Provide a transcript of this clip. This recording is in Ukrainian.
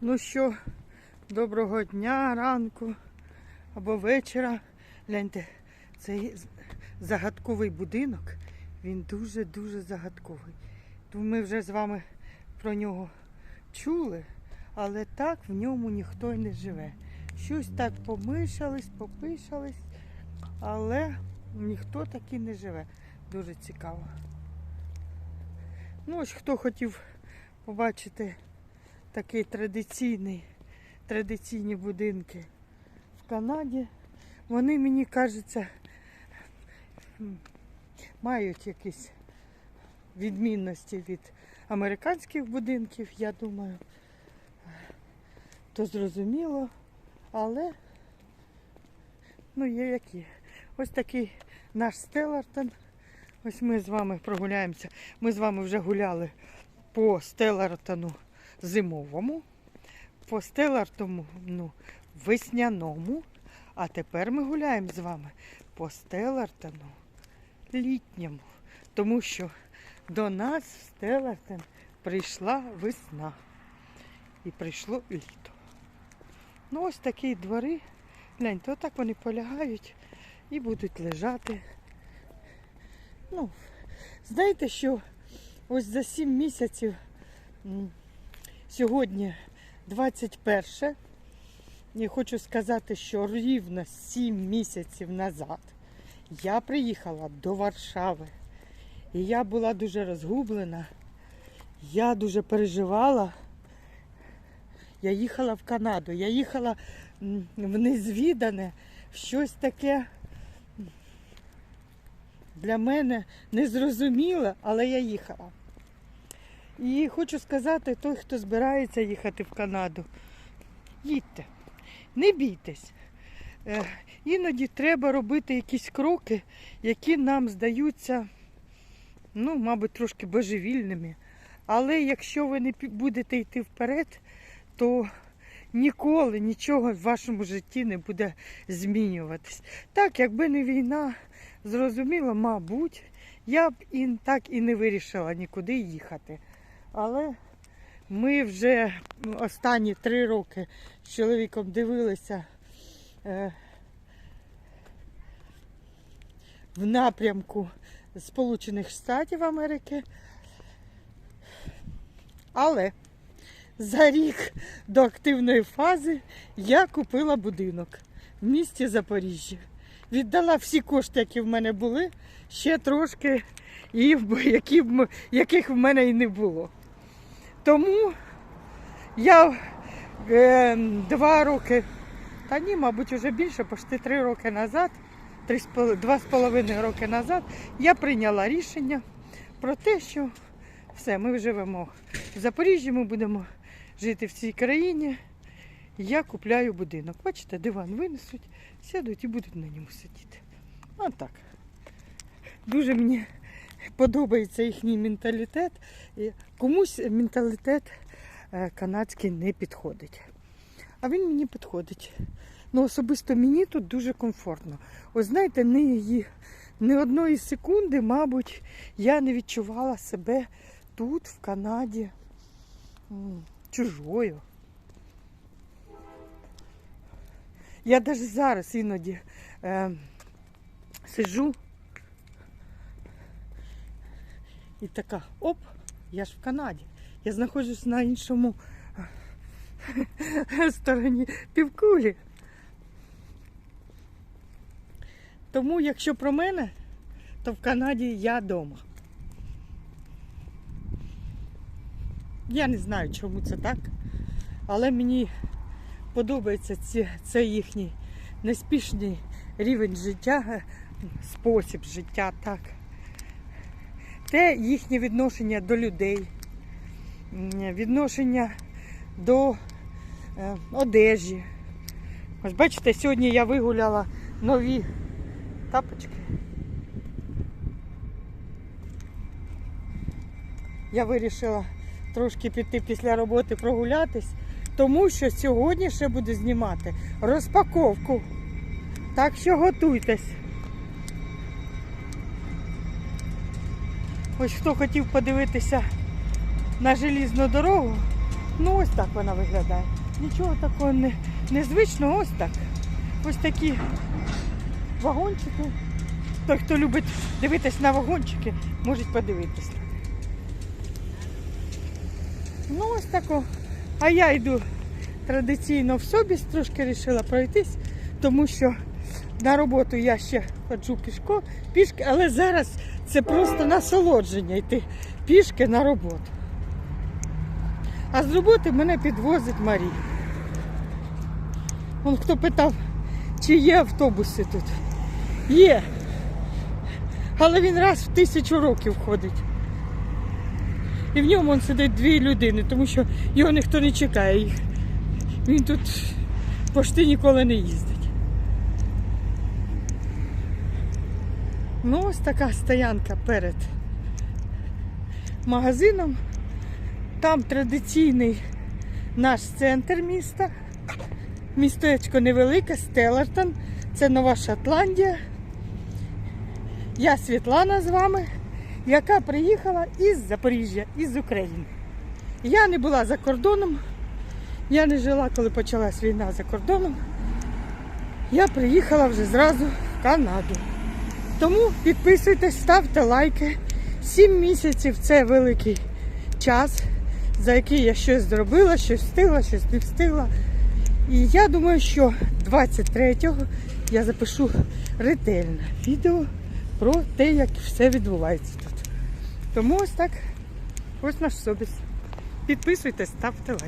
Ну що, доброго дня, ранку або вечора. Гляньте, цей загадковий будинок, він дуже-дуже загадковий. Ми вже з вами про нього чули, але так в ньому ніхто й не живе. Щось так помишались, попишались, але ніхто таки не живе. Дуже цікаво. Ну, ось хто хотів побачити такий традиційний, традиційні будинки в Канаді. Вони, мені кажеться, мають якісь відмінності від американських будинків, я думаю. То зрозуміло, але ну є які. Ось такий наш Стеллартон. Ось ми з вами прогуляємося. Ми з вами вже гуляли по Стеллартону зимовому, по Стеллартону ну, весняному. А тепер ми гуляємо з вами по Стеллартону літньому. Тому що до нас в Стеллартон прийшла весна. І прийшло літо. Ну ось такі двори. Гляньте, отак вони полягають і будуть лежати. Ну, знаєте, що ось за 7 місяців сьогодні 21. І хочу сказати, що рівно 7 місяців назад я приїхала до Варшави. І я була дуже розгублена. Я дуже переживала. Я їхала в Канаду. Я їхала в незвідане, в щось таке для мене незрозуміле, але я їхала. І хочу сказати, той, хто збирається їхати в Канаду, їдьте, не бійтесь. Е, Іноді треба робити якісь кроки, які нам здаються, ну, мабуть, трошки божевільними. Але якщо ви не будете йти вперед, то ніколи нічого в вашому житті не буде змінюватись. Так, якби не війна, зрозуміло, мабуть, я б і так і не вирішила нікуди їхати. Але ми вже останні три роки з чоловіком дивилися е, в напрямку Сполучених Штатів Америки. Але за рік до активної фази я купила будинок в місті Запоріжжя. Віддала всі кошти, які в мене були, ще трошки, і які, яких в мене і не було. Тому я е, два роки, та ні, мабуть, вже більше, почти три роки назад, три два з половиною роки назад, я прийняла рішення про те, що все, ми живемо в Запоріжжі, ми будемо жити в цій країні. Я купляю будинок. Бачите, диван винесуть, сядуть і будуть на ньому сидіти. Отак. Дуже мені подобається їхній менталітет. І комусь менталітет е, канадський не підходить. А він мені підходить. Ну, особисто мені тут дуже комфортно. Ось знаєте, не, її- одної секунди, мабуть, я не відчувала себе тут, в Канаді, чужою. Я навіть зараз іноді е, сиджу і така, оп, я ж в Канаді. Я знаходжусь на іншому е, стороні півкулі. Тому, якщо про мене, то в Канаді я вдома. Я не знаю, чому це так, але мені подобається ці, це їхній неспішний рівень життя, е, спосіб життя, так. Те їхнє відношення до людей, відношення до е, одежі. Ось бачите, сьогодні я вигуляла нові тапочки. Я вирішила трошки піти після роботи прогулятись, тому що сьогодні ще буду знімати розпаковку. Так що готуйтесь. Ось хто хотів подивитися на желізну дорогу, Ну ось так вона виглядає. Нічого такого не, незвичного, ось так. Ось такі вагончики. Той, хто любить дивитись на вагончики, може подивитися. Ну, ось тако. А я йду традиційно в собі, трошки вирішила пройтись, тому що на роботу я ще ходжу пішко, пішки, але зараз це просто насолодження йти пішки на роботу. А з роботи мене підвозить Марія. Он хто питав, чи є автобуси тут. Є. Але він раз в тисячу років ходить. І в ньому он сидить дві людини, тому що його ніхто не чекає. Він тут пошти ніколи не їздить. Ну, ось така стоянка перед магазином. Там традиційний наш центр міста. Містечко невелике, Стеллартон. Це Нова Шотландія. Я Світлана з вами, яка приїхала із Запоріжжя, із України. Я не була за кордоном. Я не жила, коли почалась війна за кордоном. Я приїхала вже зразу в Канаду. Тому підписуйтесь, ставте лайки. Сім місяців це великий час, за який я щось зробила, щось встигла, щось не встигла. І я думаю, що 23-го я запишу ретельне відео про те, як все відбувається тут. Тому ось так, ось наш собіс. Підписуйтесь, ставте лайки.